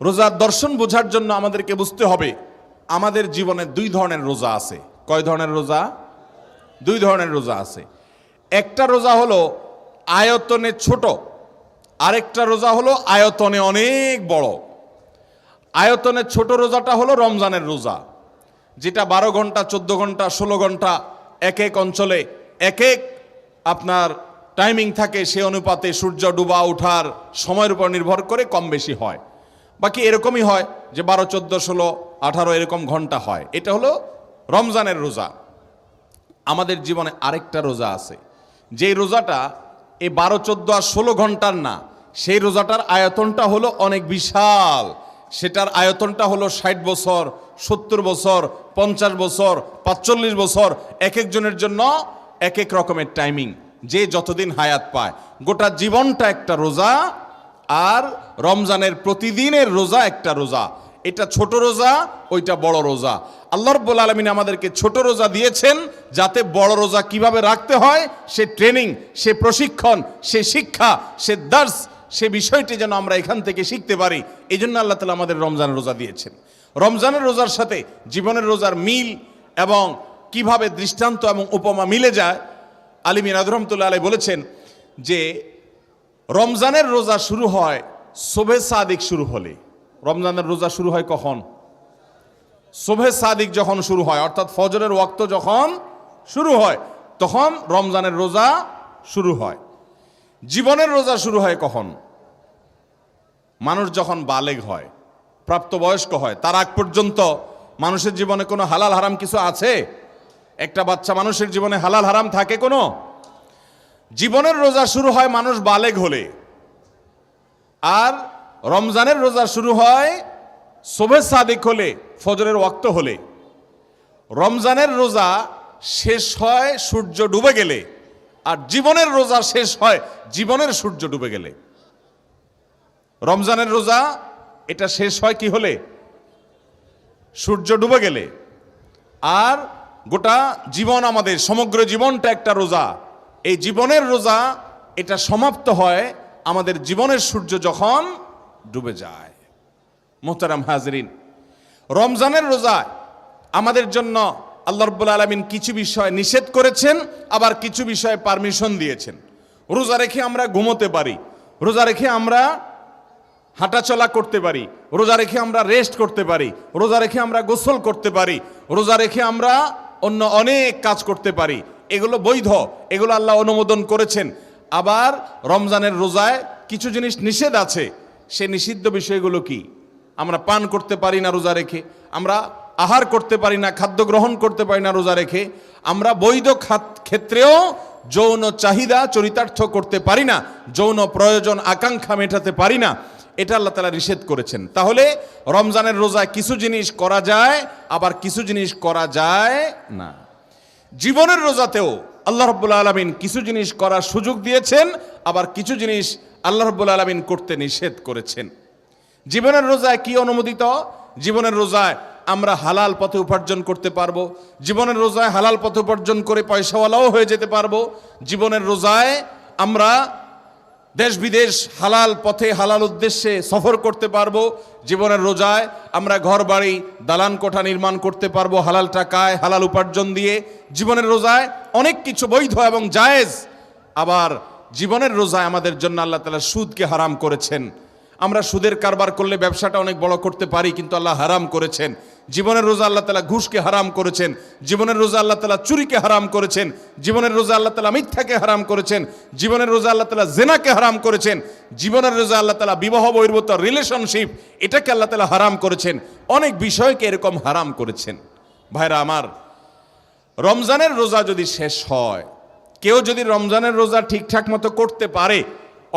রোজার দর্শন বোঝার জন্য আমাদেরকে বুঝতে হবে, আমাদের জীবনে দুই ধরনের রোজা আছে। কয় ধরনের রোজা? দুই ধরনের রোজা আছে। একটা রোজা হলো আয়তনে ছোট, আরেকটা রোজা হলো আয়তনে অনেক বড়। আয়তনের ছোট রোজাটা হলো রমজানের রোজা, যেটা বারো ঘণ্টা, চোদ্দ ঘণ্টা, ষোলো ঘণ্টা, এক এক অঞ্চলে এক এক আপনার টাইমিং থাকে, সে অনুপাতে সূর্য ডুবা ওঠার সময়ের উপর নির্ভর করে কম বেশি হয়। বাকি এরকমই হয় যে বারো, চোদ্দ, ষোলো, আঠারো এরকম ঘণ্টা হয়। এটা হলো রমজানের রোজা। আমাদের জীবনে আরেকটা রোজা আছে। যেই রোজাটা এই বারো, চোদ্দ আর ষোলো ঘণ্টার না, সেই রোজাটার আয়তনটা হলো অনেক বিশাল। সেটার আয়তনটা হলো ষাট বছর, সত্তর বছর, পঞ্চাশ বছর, পাঁচচল্লিশ বছর, এক একজনের জন্য এক এক রকমের টাইমিং যে যতদিন হায়াত পায়। গোটা জীবনটা একটা রোজা আর রমজানের প্রতিদিনের রোজা একটা রোজা। এটা ছোট রোজা, ওইটা বড় রোজা। আল্লাহ রব্বুল আলমিন আমাদেরকে ছোট রোজা দিয়েছেন যাতে বড় রোজা কীভাবে রাখতে হয়, সে ট্রেনিং, সে প্রশিক্ষণ, সে শিক্ষা, সে দার্স, সে বিষয়টি যেন আমরা এখান থেকে শিখতে পারি। এই জন্য আল্লাহ তালা আমাদের রমজানের রোজা দিয়েছেন। রমজানের রোজার সাথে জীবনের রোজার মিল এবং কীভাবে দৃষ্টান্ত এবং উপমা মিলে যায়, আলী মিনাদ আলাই বলেছেন যে রমজানের রোজা শুরু হয় শোভে সাদিক শুরু হলে। রমজানের রোজা শুরু হয় কখন? শোভে সাদিক যখন শুরু হয়, অর্থাৎ ফজরের ওয়াক্ত যখন শুরু হয়, তখন রমজানের রোজা শুরু হয়। জীবনের রোজা শুরু হয় কখন? মানুষ যখন বালেগ হয়, প্রাপ্তবয়স্ক হয়, তার আগ পর্যন্ত মানুষের জীবনে কোনো হালাল হারাম কিছু আছে? একটা বাচ্চা মানুষের জীবনে হালাল হারাম থাকে কোনো? জীবনের রোজা শুরু হয় মানুষ বালেগ হলে। আর রমজানের রোজা শুরু হয় শোভে সাদিক হলে, ফজরের ওয়াক্ত হলে। রমজানের রোজা শেষ হয় সূর্য ডুবে গেলে, আর জীবনের রোজা শেষ হয় জীবনের সূর্য ডুবে গেলে। রমজানের রোজা, এটা শেষ হয় কি হলে? সূর্য ডুবে গেলে। আর গোটা জীবন আমাদের, সমগ্র জীবনটা একটা রোজা। এই জীবনের রোজা এটা সমাপ্ত হয় আমাদের জীবনের সূর্য যখন ডুবে যায়। মোহতারাম হাজরিন, রমজানের রোজা আমাদের জন্য আল্লাহ রব্বুল আলমিন কিছু বিষয় নিষেধ করেছেন, আবার কিছু বিষয়ে পারমিশন দিয়েছেন। রোজা রেখে আমরা ঘুমোতে পারি, রোজা রেখে আমরা হাঁটাচলা করতে পারি, রোজা রেখে আমরা রেস্ট করতে পারি, রোজা রেখে আমরা গোসল করতে পারি, রোজা রেখে আমরা অন্য অনেক কাজ করতে পারি। এগুলো বৈধ, এগুলো আল্লাহ অনুমোদন করেছেন। আবার রমজানের রোজায় কিছু জিনিস নিষেধ আছে, সে নিষিদ্ধ বিষয়গুলো কি? আমরা পান করতে পারি না রোজা রেখে, আমরা আহার করতে পারি না, খাদ্য গ্রহণ করতে পারি না রোজা রেখে, আমরা বৈধ ক্ষেত্রেও যৌন চাহিদা চরিতার্থ করতে পারি না, যৌন প্রয়োজন আকাঙ্ক্ষা মেটাতে পারি না, এটা আল্লাহ তালা নিষেধ করেছেন। তাহলে রমজানের রোজায় কিছু জিনিস করা যায়, আবার কিছু জিনিস করা যায় না। জীবনের রোজাতেও আল্লাহ রব্বুল আলমিন কিছু জিনিস করার সুযোগ দিয়েছেন, আবার কিছু জিনিস আল্লাহ রব্বুল আলমিন করতে নিষেধ করেছেন। জীবনের রোজায় কি অনুমোদিত? জীবনের রোজায় আমরা হালাল পথে উপার্জন করতে পারব, জীবনের রোজায় হালাল পথে উপার্জন করে পয়সাওয়ালাও হয়ে যেতে পারব, জীবনের রোজায় আমরা দেশ বিদেশ হালাল পথে হালাল উদ্দেশ্যে সফর করতে পারব, জীবনের রোজায় আমরা ঘর বাড়ি, দালান কোঠা নির্মাণ করতে পারব, হালাল টাকায় হালাল উপার্জন দিয়ে। জীবনের রোজায় অনেক কিছু বৈধ এবং জায়েজ, আবার জীবনের রোজায় আমাদের জন্য আল্লাহ তালা সুদকে হারাম করেছেন। আমরা সুদের কারবার করলে ব্যবসাটা অনেক বড় করতে পারি, কিন্তু আল্লাহ হারাম করেছেন। জীবনের রোজা আল্লাহ তালা ঘুষকে হারাম করেছেন। জীবনের রোজা আল্লাহ তালা চুরিকে হারাম করেছেন। জীবনের রোজা আল্লাহ তালা মিথ্যাকে হারাম করেছেন। জীবনের রোজা আল্লাহ তালা জেনাকে হারাম করেছেন। জীবনের রোজা আল্লাহ তালা বিবাহ বহির্ভূত রিলেশনশিপ এটাকে আল্লাহ তালা হারাম করেছেন। অনেক বিষয়কে এরকম হারাম করেছেন। ভাইরা আমার, রমজানের রোজা যদি শেষ হয়, কেউ যদি রমজানের রোজা ঠিকঠাক মতো করতে পারে,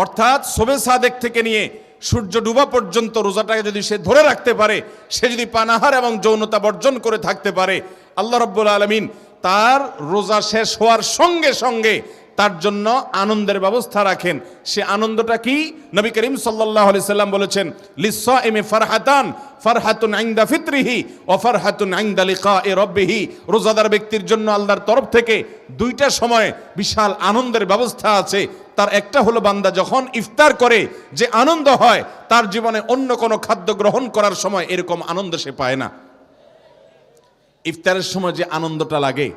অর্থাৎ শোবে সাদেক থেকে নিয়ে সূর্য ডুবা পর্যন্ত রোজাটাকে যদি সে ধরে রাখতে পারে, সে যদি পানাহার এবং যৌনতা বর্জন করে থাকতে পারে, আল্লাহ রব্বুল আলমিন তার রোজা শেষ হওয়ার সঙ্গে সঙ্গে তার জন্য আনন্দের ব্যবস্থা রাখেন। সে আনন্দটা কি? নবী করিম সাল্লাহ আলি সাল্লাম বলেছেন লিসা এমে ফারহাতান, ফারহাতুন আইন্দা ফিত্রিহি ও ফারহাতুন আইন্দা লিকা এ রব্বিহি। রোজাদার ব্যক্তির জন্য আল্লাহর তরফ থেকে দুইটা সময় বিশাল আনন্দের ব্যবস্থা আছে। তার একটা হলো বান্দা যখন ইফতার করে যে আনন্দ হয়, তার জীবনে অন্য কোনো খাদ্য গ্রহণ করার সময় এরকম আনন্দ সে পায় না। ইফতারের সময় যে আনন্দটা লাগে,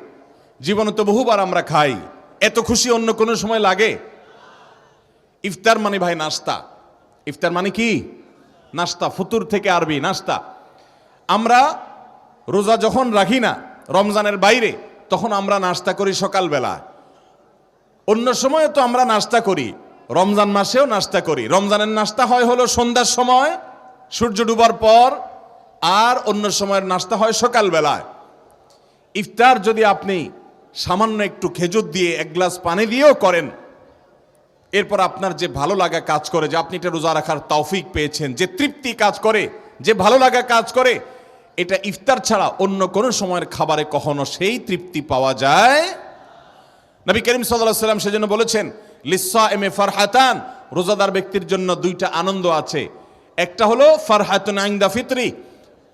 জীবনে তো বহুবার আমরা খাই। এত খুশি অন্য কোনো সময় লাগে? ইফতার মানে ভাই নাস্তা। ইফতার মানে কি? নাস্তা, ফতুর থেকে আরবি, নাস্তা। আমরা রোজা যখন রাখি না, রমজানের বাইরে, তখন আমরা নাস্তা করি সকালবেলা। অন্য সময় তো আমরা নাস্তা করি, রমজান মাসেও নাস্তা করি। রমজানের নাস্তা হয় হলো সন্ধ্যার সময়, সূর্য ডুবার পর, আর অন্য সময়ের নাস্তা হয় সকালবেলায়। ইফতার যদি আপনি সামান্য একটু খেজুর দিয়ে এক গ্লাস পানি দিয়েও করেন। এরপর আপনার যে ভালো লাগা কাজ করে, যে আপনি এটা রোজা রাখার তৌফিক পেয়েছেন, যে তৃপ্তি কাজ করে, যে ভালো লাগা কাজ করে, এটা ইফতার ছাড়া অন্য কোনো সময়ের খাবারে কখনো সেই তৃপ্তি পাওয়া যায়। নবী করিম সাল্লাহ সাল্লাম সেজন্য বলেছেন লিসা এম এ ফারহাতান রোজাদার ব্যক্তির জন্য দুইটা আনন্দ আছে। একটা হলো, ফারহাতুন আইন্দা ফিতরি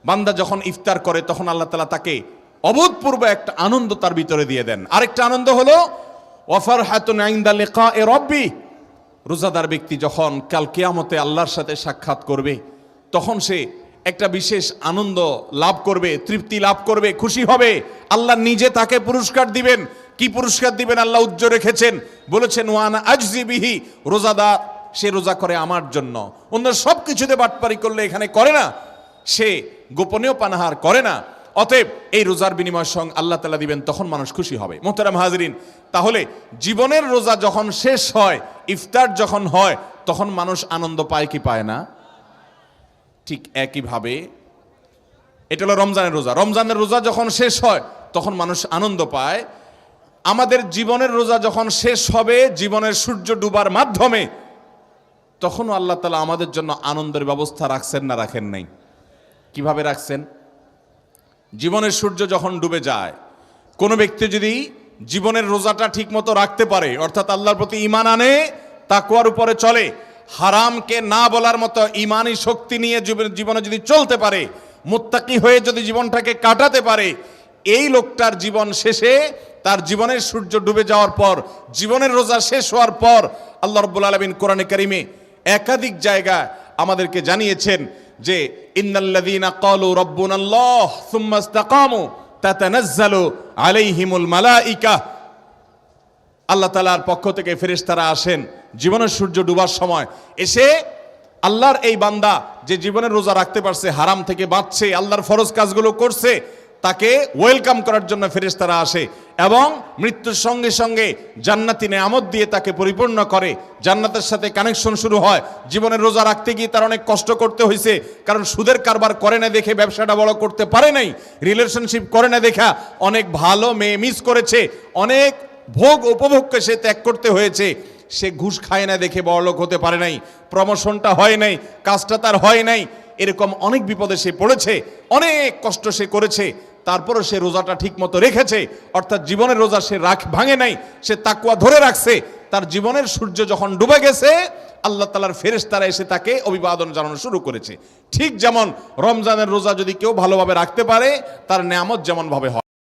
বান্দা যখন ইফতার করে, তখন আল্লাহ তালা তাকে অভূতপূর্ব একটা আনন্দ তার ভিতরে দিয়ে দেন। আরেকটা আনন্দ হলো ওয়াফার হাতুন আইন্দা লেখা এ রব্বি। রোজাদার ব্যক্তি যখন কাল কেয়ামতে আল্লাহর সাথে সাক্ষাৎ করবে, তখন সে একটা বিশেষ আনন্দ লাভ করবে, তৃপ্তি লাভ করবে, খুশি হবে। আল্লাহ নিজে তাকে পুরস্কার দিবেন। কি পুরস্কার দিবেন? আল্লাহ উজ্জ্ব রেখেছেন। বলেছেন, ওয়ানা আজজিবিহি রোজাদার, সে রোজা করে আমার জন্য। অন্য সব কিছুতে বাটপারি করলে এখানে করে না। সে গোপনীয় পানাহার করে না। অতএব এই রোজার বিনিময় সং আল্লাহ তালা দিবেন, তখন মানুষ খুশি হবে। মোহতারাম হাজরিন, তাহলে জীবনের রোজা যখন শেষ হয়, ইফতার যখন হয়, তখন মানুষ আনন্দ পায় কি পায় না? ঠিক একইভাবে এটা হলো রমজানের রোজা। রমজানের রোজা যখন শেষ হয়, তখন মানুষ আনন্দ পায়। আমাদের জীবনের রোজা যখন শেষ হবে, জীবনের সূর্য ডুবার মাধ্যমে, তখনও আল্লাহ তালা আমাদের জন্য আনন্দের ব্যবস্থা রাখছেন না রাখেন নাই? কীভাবে রাখছেন? জীবনের সূর্য যখন ডুবে যায়, কোনো ব্যক্তি যদি জীবনের রোজাটা ঠিক মতো রাখতে পারে, অর্থাৎ আল্লাহর প্রতি ইমান আনে তাকুয়ার উপরে চলে, হারামকে না বলার মতো ইমানি শক্তি নিয়ে জীবন- যদি চলতে পারে, মুত্তাকি হয়ে যদি জীবনটাকে কাটাতে পারে, এই লোকটার জীবন শেষে তার জীবনের সূর্য ডুবে যাওয়ার পর, জীবনের রোজা শেষ হওয়ার পর, আল্লাহ রব্বুল আলমিন কোরআনে কারিমে একাধিক জায়গায় আমাদেরকে জানিয়েছেন। যে, ইন্নাল্লাযীনা ক্বালু রাব্বুনাল্লাহ সুম্মা ইসতাকামু আলাইহিমুল আল্লাহ তালার পক্ষ থেকে ফেরেশতারা আসেন জীবনের সূর্য ডুবার সময়। এসে আল্লাহর এই বান্দা যে জীবনের রোজা রাখতে পারছে, হারাম থেকে বাঁচছে, আল্লাহর ফরজ কাজগুলো করছে তাকে ওয়েলকাম করার জন্য ফেরেশতারা আসে এবং মৃত্যুর সঙ্গে সঙ্গে জান্নাতি নেয়ামত দিয়ে তাকে পরিপূর্ণ করে। জান্নাতের সাথে কানেকশন শুরু হয়। জীবনের রোজা রাখতে গিয়ে তার অনেক কষ্ট করতে হয়েছে, কারণ সুদের কারবার করে না দেখে ব্যবসাটা বড় করতে পারে নাই। রিলেশনশিপ করে না দেখা অনেক ভালো মেয়ে মিস করেছে, অনেক ভোগ উপভোগকে সে ত্যাগ করতে হয়েছে। সে ঘুষ খায় না দেখে বড়লোক হতে পারে নাই প্রমোশনটা হয় নাই, কাজটা তার হয় নাই। এরকম অনেক বিপদে সে পড়েছে, অনেক কষ্ট সে করেছে। তারপরে সে রোজাটা ঠিক মতো রেখেছে, অর্থাৎ জীবনের রোজা সে রাখ ভাঙে নাই, সে তাকুয়া ধরে রাখছে, তার জীবনের সূর্য যখন ডুবে গেছে, আল্লাহ তালার ফেরেস তারা এসে তাকে অভিবাদন জানানো শুরু করেছে। ঠিক যেমন রমজানের রোজা যদি কেউ ভালোভাবে রাখতে পারে, তার নেয়ামত যেমনভাবে হয়।